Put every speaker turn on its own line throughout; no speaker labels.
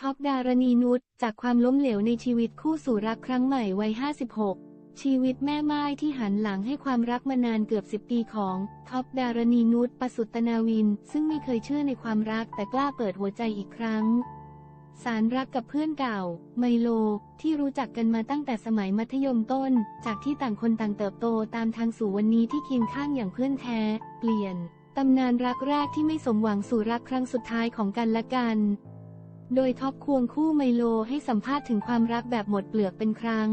ท็อปดารณีนุชจากความล้มเหลวในชีวิตคู่สู่รักครั้งใหม่วัย 56 ชีวิตแม่ไม้ที่หันหลังให้ความรักมานานเกือบ 10 ปีของท็อปดารณีนุชประสุตนาวิน ซึ่งไม่เคยเชื่อในความรักแต่กล้าเปิดหัวใจอีกครั้ง สารรักกับเพื่อนเก่า ไมโล ที่รู้จักกันมาตั้งแต่สมัยมัธยมต้น จากที่ต่างคนต่างเติบโตตามทางสู่วันนี้ที่เคียงข้างอย่างเพื่อนแท้ เปลี่ยนตำนานรักแรกที่ไม่สมหวังสู่รักครั้งสุดท้ายของกันและกัน โดยท็อปควงคู่ไมโลให้สัมภาษณ์ถึงความรักแบบหมดเปลือกเป็นครั้ง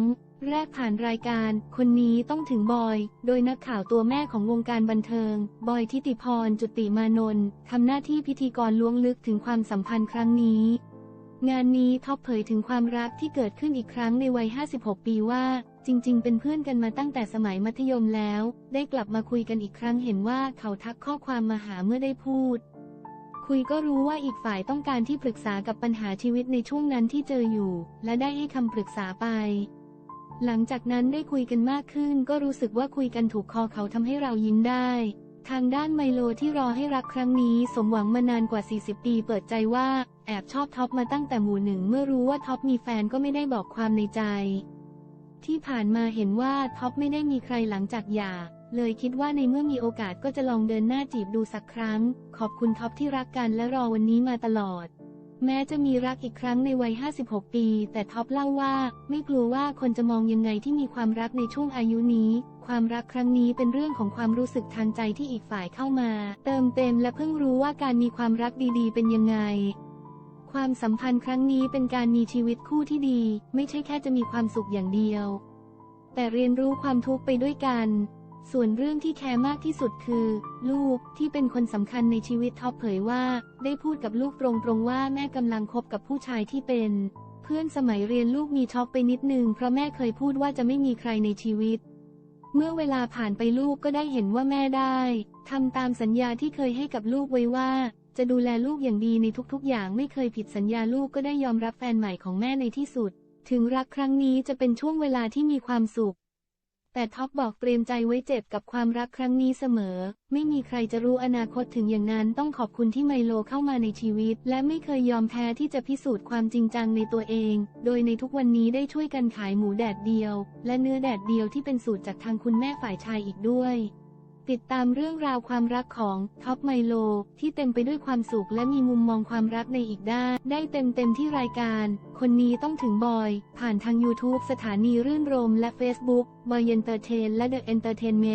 แรกผ่านรายการ คนนี้ต้องถึงบอย โดยนักข่าวตัวแม่ของวงการบันเทิง บอยทิติพรจุติมานนท์ทำหน้าที่พิธีกรล้วงลึกถึงความสัมพันธ์ครั้งนี้ งานนี้ท็อปเผยถึงความรักที่เกิดขึ้นอีกครั้งในวัย 56 ปีว่า จริง ๆ เป็นเพื่อนกันมาตั้งแต่สมัยมัธยมแล้ว ได้กลับมาคุยกันอีกครั้งเห็นว่าเขาทักข้อความมาหาเมื่อได้พูด คุยก็รู้ว่าอีกฝ่ายต้องการที่ปรึกษากับปัญหาชีวิตในช่วงนั้นที่เจออยู่ และได้ให้คำปรึกษาไป หลังจากนั้นได้คุยกันมากขึ้น ก็รู้สึกว่าคุยกันถูกคอเขาทำให้เรายิ้มได้ ทางด้านไมโลที่รอให้รักครั้งนี้สมหวังมานานกว่า 40 ปีเปิดใจว่า แอบชอบท็อปมาตั้งแต่หมู่หนึ่งเมื่อรู้ว่าท็อปมีแฟนก็ไม่ได้บอกความในใจ ที่ผ่านมาเห็นว่าท็อปไม่ได้มีใครหลังจากหย่า เลยคิดว่าในเมื่อมีโอกาสก็จะลองเดินหน้าจีบดูสักครั้ง ขอบคุณท็อปที่รักกันและรอวันนี้มาตลอด แม้จะมีรักอีกครั้งในวัย 56 ปี แต่ท็อปเล่าว่า ไม่กลัวว่าคนจะมองยังไงที่มีความรักในช่วงอายุนี้ ความรักครั้งนี้เป็นเรื่องของความรู้สึกทางใจที่อีกฝ่ายเข้ามา เติมเต็มและเพิ่งรู้ว่าการมีความรักดีๆ เป็นยังไง ความสัมพันธ์ครั้งนี้เป็นการมีชีวิตคู่ที่ดี ไม่ใช่แค่จะมีความสุขอย่างเดียว แต่เรียนรู้ความทุกข์ไปด้วยกัน ส่วนเรื่องที่แคร์มากที่สุดคือ ลูกที่เป็นคนสำคัญในชีวิตท็อปเผยว่า ได้พูดกับลูกตรงๆว่าแม่กำลังคบกับผู้ชายที่เป็น เพื่อนสมัยเรียนลูกมีช็อกไปนิดนึงเพราะแม่เคยพูดว่าจะไม่มีใครในชีวิต เมื่อเวลาผ่านไปลูกก็ได้เห็นว่าแม่ได้ทำตามสัญญาที่เคยให้กับลูกไว้ว่า จะดูแลลูกอย่างดีในทุกๆ อย่างไม่เคยผิดสัญญาลูกก็ได้ยอมรับแฟนใหม่ของแม่ในที่สุด ถึงรักครั้งนี้จะเป็นช่วงเวลาที่มีความสุข แต่ท็อปบอกเตรียมใจไว้เจ็บกับความรักครั้งนี้เสมอ ไม่มีใครจะรู้อนาคตถึงอย่างนั้นต้องขอบคุณที่ไมโลเข้ามาในชีวิต และไม่เคยยอมแพ้ที่จะพิสูจน์ความจริงจังในตัวเอง โดยในทุกวันนี้ได้ช่วยกันขายหมูแดดเดียว และเนื้อแดดเดียวที่เป็นสูตรจากทางคุณแม่ฝ่ายชายอีกด้วย ติดตามเรื่องราวความรักของท็อปไมโล ที่เต็มไปด้วยความสุขและมีมุมมองความรักในอีกด้าน ได้เต็มเต็มที่รายการ คนนี้ต้องถึงบอย ผ่านทาง YouTube สถานีรื่นรมและ Facebook บอยเอนเตอร์เทนและ The Entertainment